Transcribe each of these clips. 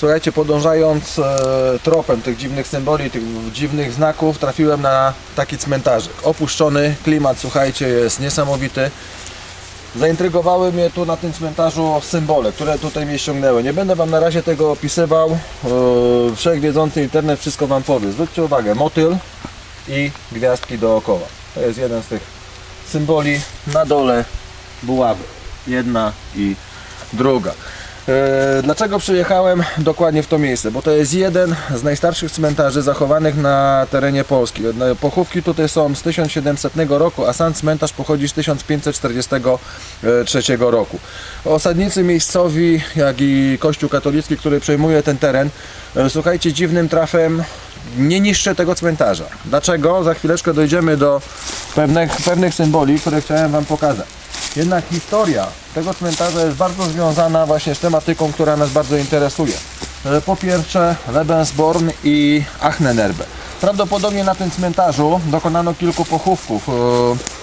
Słuchajcie, podążając e, tropem tych dziwnych symboli, tych dziwnych znaków, trafiłem na taki cmentarzyk. Opuszczony, klimat, słuchajcie, jest niesamowity. Zaintrygowały mnie tu na tym cmentarzu symbole, które tutaj mnie ściągnęły. Nie będę Wam na razie tego opisywał. Yy, Wszechwiedzący internet wszystko Wam powie. Zwróćcie uwagę, motyl i gwiazdki dookoła. To jest jeden z tych symboli. Na dole buławy. Jedna i druga. E, Dlaczego przyjechałem dokładnie w to miejsce? Bo to jest jeden z najstarszych cmentarzy zachowanych na terenie Polski. No, Pochówki tutaj są z 1700 roku, a sam cmentarz pochodzi z 1543 roku. Osadnicy miejscowi, jak i Kościół katolicki, który przejmuje ten teren, e, słuchajcie, dziwnym trafem nie niszczę tego cmentarza. Dlaczego? Za chwileczkę dojdziemy do pewnych, pewnych symboli, które chciałem Wam pokazać. Jednak historia tego cmentarza jest bardzo związana właśnie z tematyką, która nas bardzo interesuje. E, Po pierwsze Lebensborn i Achnenerbe. Prawdopodobnie na tym cmentarzu dokonano kilku pochówków. e,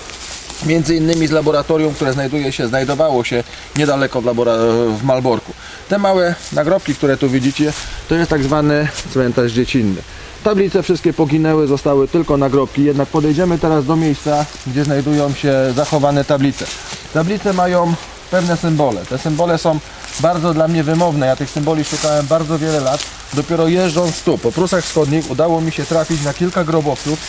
Między innymi z laboratorium, które znajduje się, znajdowało się niedaleko w, Malborku. Te małe nagrobki, które tu widzicie, to jest tak zwany cmentarz dziecinny. Tablice wszystkie poginęły, zostały tylko nagrobki, jednak podejdziemy teraz do miejsca, gdzie znajdują się zachowane tablice. Tablice mają pewne symbole. Te symbole są bardzo dla mnie wymowne. Ja tych symboli szukałem bardzo wiele lat. Dopiero jeżdżąc tu, po Prusach Wschodnich, udało mi się trafić na kilka grobowców,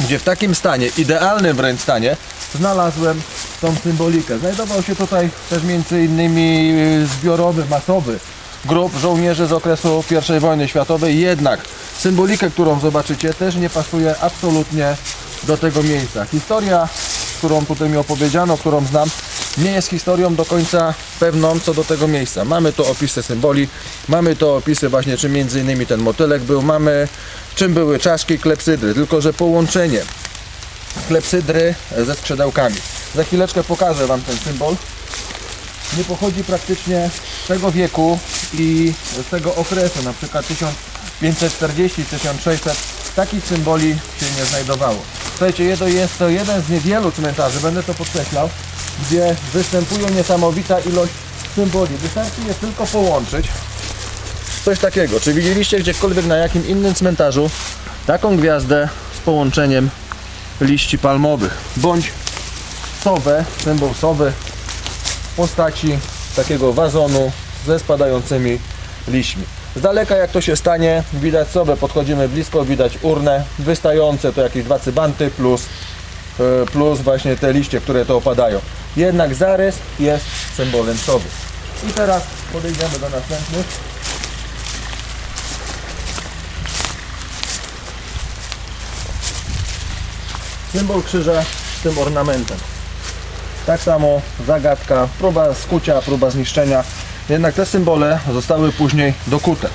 gdzie w takim stanie, idealnym wręcz stanie, znalazłem tą symbolikę. Znajdował się tutaj też między innymi y, zbiorowy, masowy grób żołnierzy z okresu I wojny światowej, jednak symbolikę, którą zobaczycie, też nie pasuje absolutnie do tego miejsca. Historia, którą tutaj mi opowiedziano, którą znam, nie jest historią do końca pewną co do tego miejsca. Mamy tu opisy symboli, mamy tu opisy właśnie, czym między innymi ten motylek był, mamy czym były czaszki, klepsydry, tylko że połączenie klepsydry ze skrzydełkami. Za chwileczkę pokażę Wam ten symbol. Nie pochodzi praktycznie z tego wieku i z tego okresu, na przykład 1540-1600, takich symboli się nie znajdowało. Słuchajcie, jedno- jest to jeden z niewielu cmentarzy, będę to podkreślał, gdzie występuje niesamowita ilość symboli. Wystarczy je tylko połączyć. Coś takiego. Czy widzieliście gdziekolwiek na jakim innym cmentarzu taką gwiazdę z połączeniem liści palmowych? Bądź sowę, symbol sowy w postaci takiego wazonu ze spadającymi liśćmi. Z daleka jak to się stanie, widać sowę, podchodzimy blisko, widać urnę, wystające to jakieś dwa cybanty plus, e, plus właśnie te liście, które to opadają. Jednak zarys jest symbolem sowy. I teraz podejdziemy do następnych. Symbol krzyża z tym ornamentem. Tak samo zagadka, próba skucia, próba zniszczenia. Jednak te symbole zostały później dokute.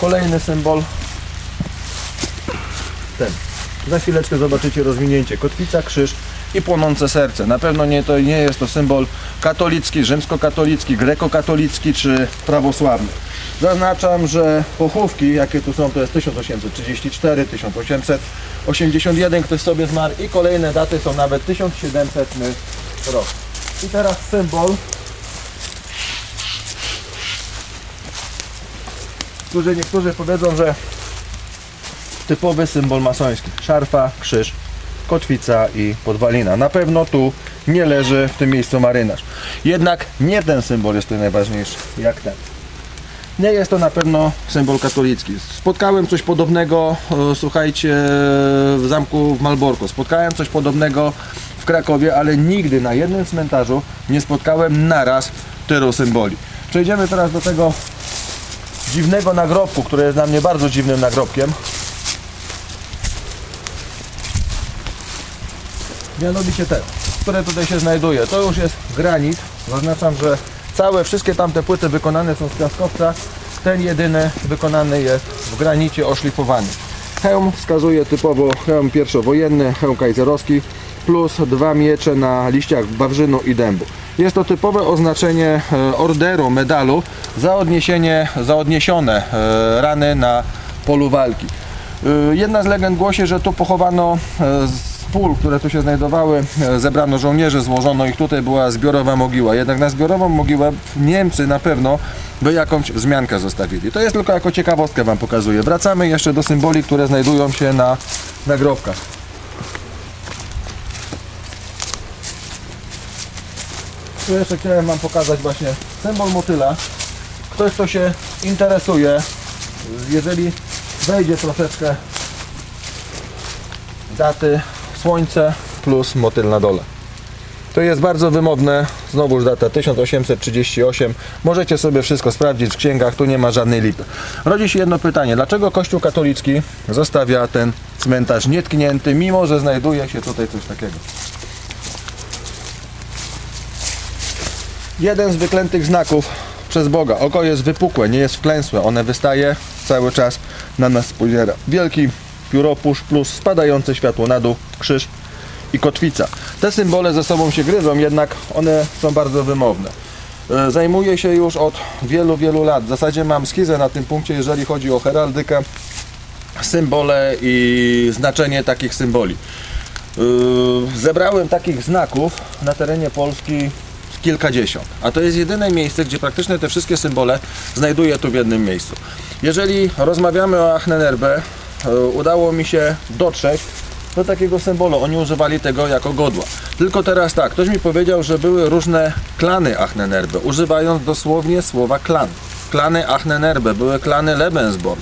Kolejny symbol. Ten. Za chwileczkę zobaczycie rozwinięcie. Kotwica, krzyż i płonące serce. Na pewno nie, to nie jest to symbol katolicki, rzymskokatolicki, grekokatolicki czy prawosławny. Zaznaczam, że pochówki, jakie tu są, to jest 1834, 1881, ktoś sobie zmarł i kolejne daty są nawet 1700 rok. I teraz symbol, który niektórzy powiedzą, że typowy symbol masoński. Szarfa, krzyż, kotwica i podwalina. Na pewno tu nie leży w tym miejscu marynarz. Jednak nie ten symbol jest tu najważniejszy, jak ten. Nie jest to na pewno symbol katolicki. Spotkałem coś podobnego, e, słuchajcie, w zamku w Malborku. Spotkałem coś podobnego w Krakowie, ale nigdy na jednym cmentarzu nie spotkałem naraz tylu symboli. Przejdziemy teraz do tego dziwnego nagrobku, który jest dla mnie bardzo dziwnym nagrobkiem. Mianowicie ten, które tutaj się znajduje. To już jest granit. Zaznaczam, że całe, wszystkie tamte płyty wykonane są z piaskowca. Ten jedyny wykonany jest w granicie oszlifowany. Hełm wskazuje typowo hełm pierwszowojenny, hełm kajzerowski, plus dwa miecze na liściach wawrzynu i dębu. Jest to typowe oznaczenie e, orderu, medalu za odniesienie, za odniesione e, rany na polu walki. Y, Jedna z legend głosi, że tu pochowano e, z pól, które tu się znajdowały, e, zebrano żołnierzy, złożono ich tutaj, była zbiorowa mogiła. Jednak na zbiorową mogiłę Niemcy na pewno by jakąś wzmiankę zostawili. To jest tylko jako ciekawostkę Wam pokazuję. Wracamy jeszcze do symboli, które znajdują się na nagrobkach. Tu jeszcze chciałem Wam pokazać właśnie symbol motyla. Ktoś, kto się interesuje, jeżeli wejdzie troszeczkę daty, słońce plus motyl na dole. To jest bardzo wymowne, znowuż data 1838. Możecie sobie wszystko sprawdzić w księgach, tu nie ma żadnej lipy. Rodzi się jedno pytanie, dlaczego Kościół katolicki zostawia ten cmentarz nietknięty, mimo że znajduje się tutaj coś takiego? Jeden z wyklętych znaków przez Boga. Oko jest wypukłe, nie jest wklęsłe. One wystaje cały czas na nas spoziera. Wielki pióropusz plus spadające światło na dół, krzyż i kotwica. Te symbole ze sobą się gryzą, jednak one są bardzo wymowne. E, Zajmuję się już od wielu, wielu lat. W zasadzie mam schizę na tym punkcie, jeżeli chodzi o heraldykę, symbole i znaczenie takich symboli. Yy, zebrałem takich znaków na terenie Polski kilkadziesiąt, a to jest jedyne miejsce, gdzie praktycznie te wszystkie symbole znajduję tu w jednym miejscu. Jeżeli rozmawiamy o Achnenerbe, yy, udało mi się dotrzeć do takiego symbolu. Oni używali tego jako godła. Tylko teraz tak, ktoś mi powiedział, że były różne klany Achnenerbe, używając dosłownie słowa klan. Klany Achnenerbe, były klany Lebensborn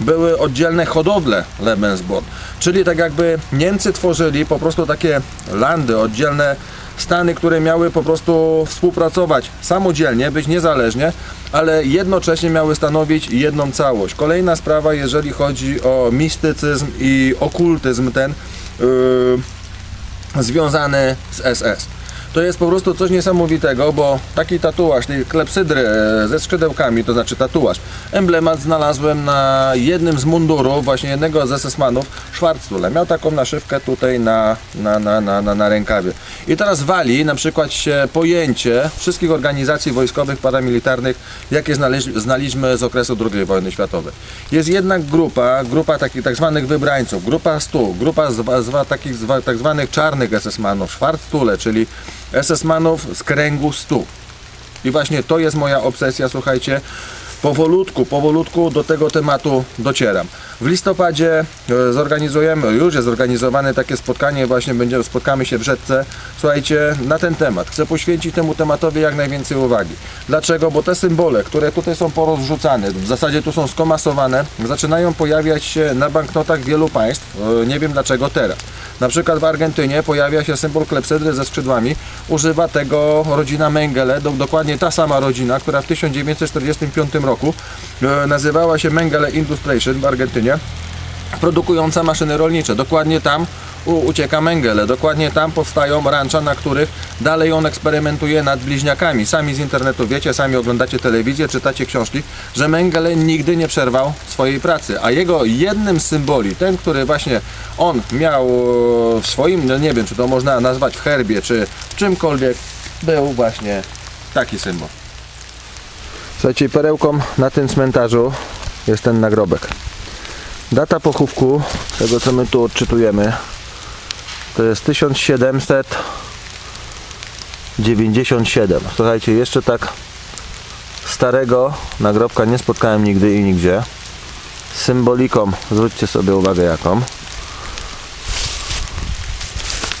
były oddzielne hodowle Lebensborn. Czyli tak jakby Niemcy tworzyli po prostu takie landy, oddzielne stany, które miały po prostu współpracować samodzielnie, być niezależnie, ale jednocześnie miały stanowić jedną całość. Kolejna sprawa, jeżeli chodzi o mistycyzm i okultyzm ten yy, związany z SS. To jest po prostu coś niesamowitego, bo taki tatuaż, tej klepsydry e, ze skrzydełkami, to znaczy tatuaż, emblemat znalazłem na jednym z mundurów, właśnie jednego z SS-manów, Schwarztule. Miał taką naszywkę tutaj na, na, na, na, na, na rękawie. I teraz wali na przykład się pojęcie wszystkich organizacji wojskowych, paramilitarnych, jakie znaleźli, znaliśmy z okresu II wojny światowej. Jest jednak grupa, grupa takich tak zwanych wybrańców, grupa 100, grupa zwa, zwa, takich zwa, tak zwanych czarnych SS-manów, Schwarztule, czyli SS-manów z kręgu 100. I właśnie to jest moja obsesja, słuchajcie. Powolutku, powolutku do tego tematu docieram. W listopadzie e, zorganizujemy, już jest zorganizowane takie spotkanie, właśnie będziemy, spotkamy się w Rzeczce, słuchajcie, na ten temat. Chcę poświęcić temu tematowi jak najwięcej uwagi. Dlaczego? Bo te symbole, które tutaj są porozrzucane, w zasadzie tu są skomasowane, zaczynają pojawiać się na banknotach wielu państw. E, Nie wiem dlaczego teraz. Na przykład w Argentynie pojawia się symbol klepsydry ze skrzydłami. Używa tego rodzina Mengele, do, dokładnie ta sama rodzina, która w 1945 roku e, nazywała się Mengele Industration w Argentynie, produkująca maszyny rolnicze. Dokładnie tam ucieka Mengele, dokładnie tam powstają rancza, na których dalej on eksperymentuje nad bliźniakami. Sami z internetu wiecie, sami oglądacie telewizję, czytacie książki, że Mengele nigdy nie przerwał swojej pracy, a jego jednym z symboli, ten, który właśnie on miał e, w swoim, no nie wiem, czy to można nazwać w herbie, czy czymkolwiek, był właśnie taki symbol. Słuchajcie, perełką na tym cmentarzu jest ten nagrobek. Data pochówku, tego co my tu odczytujemy, to jest 1797. Słuchajcie, jeszcze tak starego nagrobka nie spotkałem nigdy i nigdzie. Symboliką, zwróćcie sobie uwagę jaką.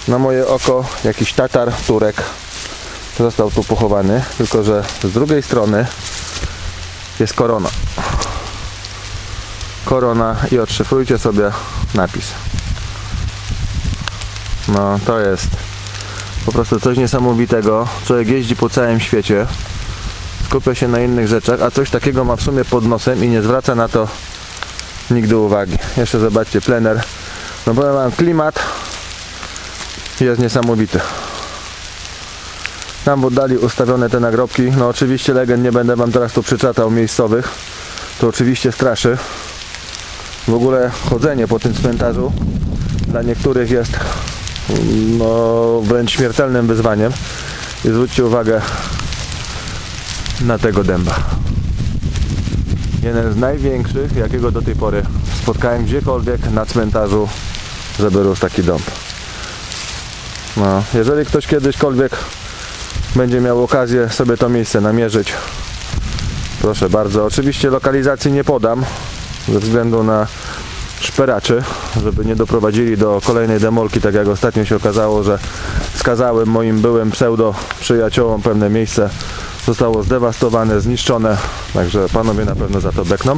Na moje oko jakiś Tatar, Turek został tu pochowany, tylko że z drugiej strony jest korona. Korona i odszyfrujcie sobie napis. No to jest po prostu coś niesamowitego. Człowiek jeździ po całym świecie, skupia się na innych rzeczach, a coś takiego ma w sumie pod nosem i nie zwraca na to nigdy uwagi. Jeszcze zobaczcie, plener. No powiem wam, klimat jest niesamowity. Tam w oddali ustawione te nagrobki. No oczywiście legend nie będę wam teraz tu przyczatał miejscowych. To oczywiście straszy. W ogóle chodzenie po tym cmentarzu dla niektórych jest no, wręcz śmiertelnym wyzwaniem. I zwróćcie uwagę na tego dęba. Jeden z największych, jakiego do tej pory spotkałem gdziekolwiek na cmentarzu, żeby rósł taki dąb. No, jeżeli ktoś kiedyśkolwiek będzie miał okazję sobie to miejsce namierzyć, Proszę bardzo. Oczywiście lokalizacji nie podam ze względu na szperaczy, żeby nie doprowadzili do kolejnej demolki, tak jak ostatnio się okazało, że skazałem moim byłym pseudo przyjaciołom pewne miejsce zostało zdewastowane, zniszczone, także panowie na pewno za to bekną.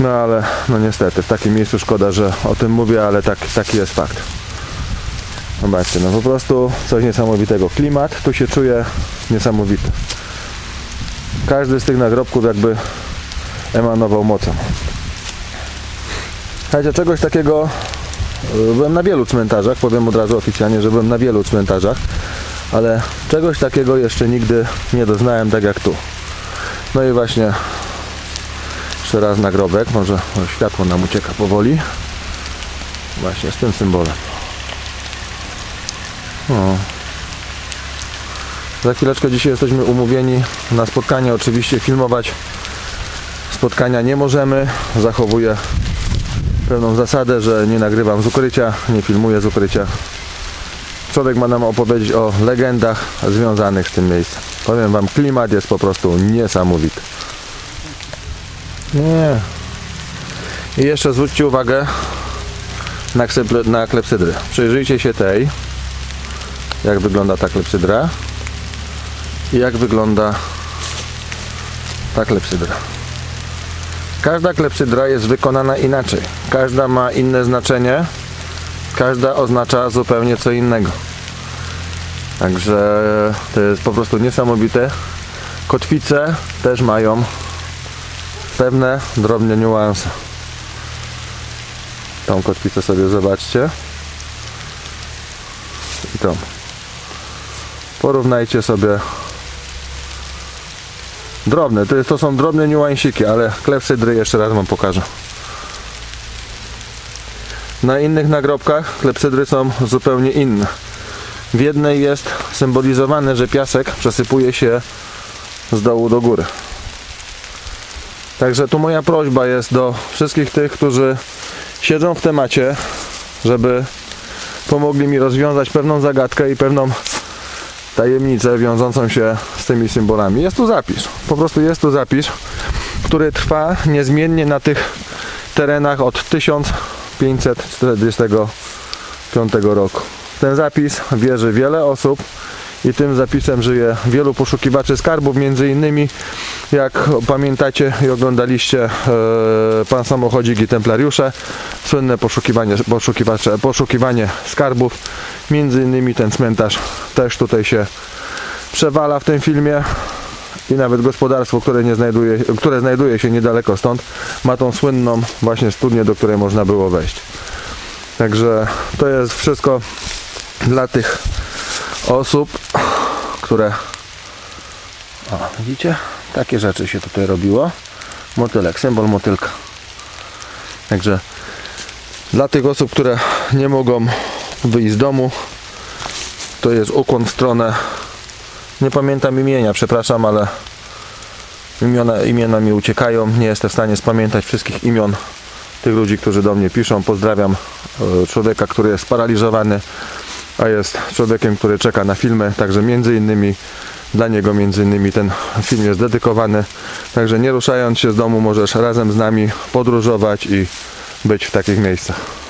No ale no niestety w takim miejscu szkoda, że o tym mówię, ale tak, taki jest fakt. Zobaczcie, no po prostu coś niesamowitego. Klimat tu się czuje niesamowity. Każdy z tych nagrobków jakby emanował mocą. Słuchajcie, czegoś takiego y, byłem na wielu cmentarzach, powiem od razu oficjalnie, że byłem na wielu cmentarzach, ale czegoś takiego jeszcze nigdy nie doznałem tak jak tu. No i właśnie jeszcze raz nagrobek, może światło nam ucieka powoli. Właśnie z tym symbolem. O. Za chwileczkę dzisiaj jesteśmy umówieni na spotkanie. Oczywiście filmować spotkania nie możemy. Zachowuję pewną zasadę, że nie nagrywam z ukrycia, nie filmuję z ukrycia. Człowiek ma nam opowiedzieć o legendach związanych z tym miejscem. Powiem wam, klimat jest po prostu niesamowity. Nie. I jeszcze zwróćcie uwagę na, ksepl- na klepsydrę. Przyjrzyjcie się tej, jak wygląda ta klepsydra i jak wygląda ta klepsydra. Każda klepsydra jest wykonana inaczej. Każda ma inne znaczenie. Każda oznacza zupełnie co innego. Także to jest po prostu niesamowite. Kotwice też mają pewne drobne niuanse. Tą kotwicę sobie zobaczcie. I tą. Porównajcie sobie Drobne, to, to są drobne niuansiki, ale klepsydry jeszcze raz wam pokażę. Na innych nagrobkach klepsydry są zupełnie inne. W jednej jest symbolizowane, że piasek przesypuje się z dołu do góry. Także tu moja prośba jest do wszystkich tych, którzy siedzą w temacie, żeby pomogli mi rozwiązać pewną zagadkę i pewną tajemnicę wiążącą się z tymi symbolami. Jest tu zapis, po prostu jest tu zapis, który trwa niezmiennie na tych terenach od 1545 roku. Ten zapis wierzy wiele osób i tym zapisem żyje wielu poszukiwaczy skarbów, między innymi jak pamiętacie i oglądaliście e, Pan Samochodzik i Templariusze, słynne poszukiwanie, poszukiwacze, poszukiwanie skarbów, między innymi ten cmentarz też tutaj się przewala w tym filmie i nawet gospodarstwo, które, nie znajduje, które znajduje się niedaleko stąd, ma tą słynną właśnie studnię, do której można było wejść. Także to jest wszystko dla tych osób, które o, widzicie? Takie rzeczy się tutaj robiło. Motylek, symbol motylka. Także dla tych osób, które nie mogą wyjść z domu, to jest ukłon w stronę. Nie pamiętam imienia, przepraszam, ale imiona, imiona mi uciekają. Nie jestem w stanie spamiętać wszystkich imion tych ludzi, którzy do mnie piszą. Pozdrawiam e, człowieka, który jest sparaliżowany, a jest człowiekiem, który czeka na filmy. Także między innymi dla niego między innymi ten film jest dedykowany. Także nie ruszając się z domu możesz razem z nami podróżować i być w takich miejscach.